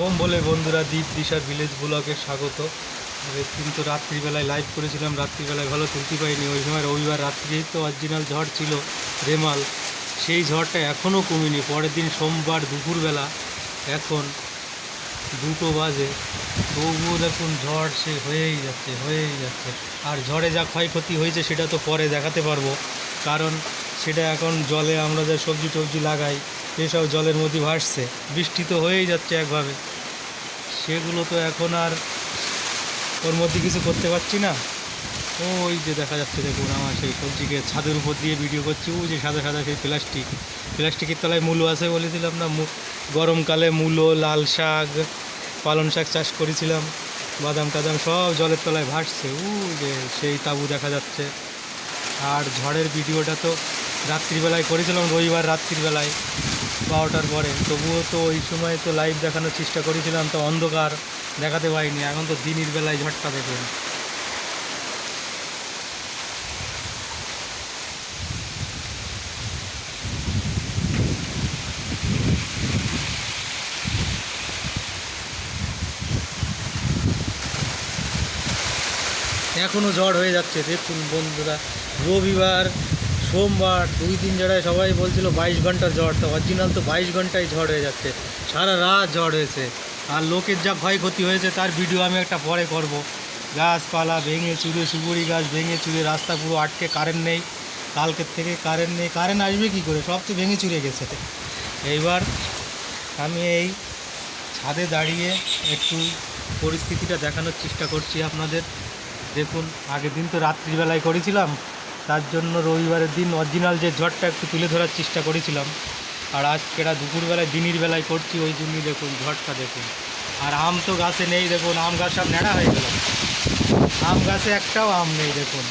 Bomb বলে বন্ধুরা দ্বীপ দিশার ভিলেজ ব্লকে স্বাগত। কিন্তু রাত্রিবেলায় লাইভ করেছিলাম, রাত্রিবেলায় ভালো তুলতে পারিনি ওই সময় রবিবার রাত্রিই তো অরিজিনাল ঝড় ছিল, রেমাল। সেই ঝড়টা এখনও কমেনি। পরের দিন সোমবার দুপুরবেলা এখন দুটো বাজে। তবুও দেখুন ঝড় সে হয়েই যাচ্ছে হয়েই যাচ্ছে। আর ঝড়ে যা ক্ষয়ক্ষতি হয়েছে, সেটা তো পরে দেখাতে পারব। কারণ সেটা এখন জলে আমরা যা সবজি টবজি লাগাই সেসব জলের মধ্যে ভাসছে। বৃষ্টি তো হয়েই যাচ্ছে একভাবে। সেগুলো তো এখন আর ওর মধ্যে কিছু করতে পারছি না। ওই যে দেখা যাচ্ছে দেখুন, আমার সেই সবজিকে ছাদের উপর দিয়ে ভিডিও করছি, ওই যে সাদা সাদা সেই প্লাস্টিক। প্লাস্টিকের তলায় মূলো আছে বলেছিলাম না গরমকালে মূলো, লাল শাক, পালং শাক চাষ করেছিলাম। বাদাম টাদাম সব জলের তলায় ভাসছে। ও যে সেই তাবু দেখা যাচ্ছে। আর ঝড়ের ভিডিওটা তো রাত্রিবেলায় করেছিলাম, রবিবার রাত্রিবেলায়, বারোটার পরে। তবুও তো ওই সময় তো লাইভ দেখানোর চেষ্টা করেছিলাম, তো অন্ধকার দেখাতে পারিনি। এখন তো দিনের বেলায় ঝড়টা দেখুন এখনও ঝড় হয়ে যাচ্ছে, দেখুন বন্ধুরা। রবিবার সোমবার দুই দিন জড়ায় সবাই বলছিল বাইশ ঘণ্টা ঝড়, তো অরিজিনাল তো বাইশ ঘন্টায় ঝড় হয়ে যাচ্ছে। সারা রাত ঝড় হয়েছে। আর লোকের যা ক্ষয়ক্ষতি হয়েছে, তার ভিডিও আমি একটা পরে করব। গাছপালা ভেঙে চুরে সুপুরি গাছ ভেঙে চুরে রাস্তা পুরো আটকে কারেন্ট নেই। কালকের থেকে কারেন্ট নেই। কারেন্ট আসবে কী করে? সব তো ভেঙে চুরে গেছে। এইবার আমি এই ছাদে দাঁড়িয়ে একটু পরিস্থিতিটা দেখানোর চেষ্টা করছি আপনাদের। দেখুন, আগের দিন তো রাত্রিবেলায় করেছিলাম। তার জন্য রবিবারের দিন অরিজিনাল যে ঝড়টা একটু তুলে ধরার চেষ্টা করেছিলাম। আর আজকেরা দুপুরবেলায়, দিনের বেলায় করছি, ওই জন্যই দেখুন ঝড়টা দেখুন। আর আম তো গাছে নেই দেখুন, আম গাছ সব ন্যাড়া হয়ে গেল। আম গাছে একটাও আম নেই দেখুন।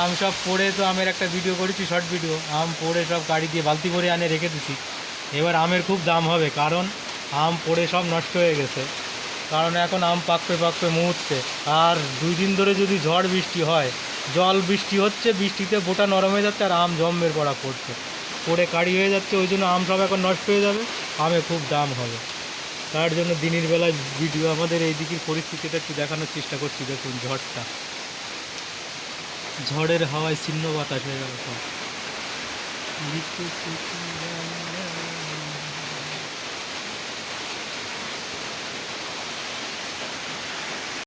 আম সব পড়ে তো আমের একটা ভিডিও করেছি শর্ট ভিডিও আম পড়ে সব গাড়ি দিয়ে বালতি করে আনে রেখে দিছি। এবার আমের খুব দাম হবে, কারণ আম পড়ে সব নষ্ট হয়ে গেছে। কারণ এখন আম পাকবে পাকবে মুহূর্তে। আর দুই দিন ধরে যদি ঝড় বৃষ্টি হয় জল, বৃষ্টি হচ্ছে, বৃষ্টিতে বোটা নরম হয়ে যাচ্ছে আর আম জম্মের পড়া পড়ছে। পড়ে কাড়ি হয়ে যাচ্ছে, ওই জন্য আম সব এখন নষ্ট হয়ে যাবে, আমে খুব দাম হবে। তার জন্য দিনের বেলায় ভিডিও আমাদের এই দিকের পরিস্থিতিটা একটু দেখানোর চেষ্টা করছি, দেখুন ঝড়টা। ঝড়ের হাওয়ায় ছিন্ন বাতাস হয়ে গেল সব।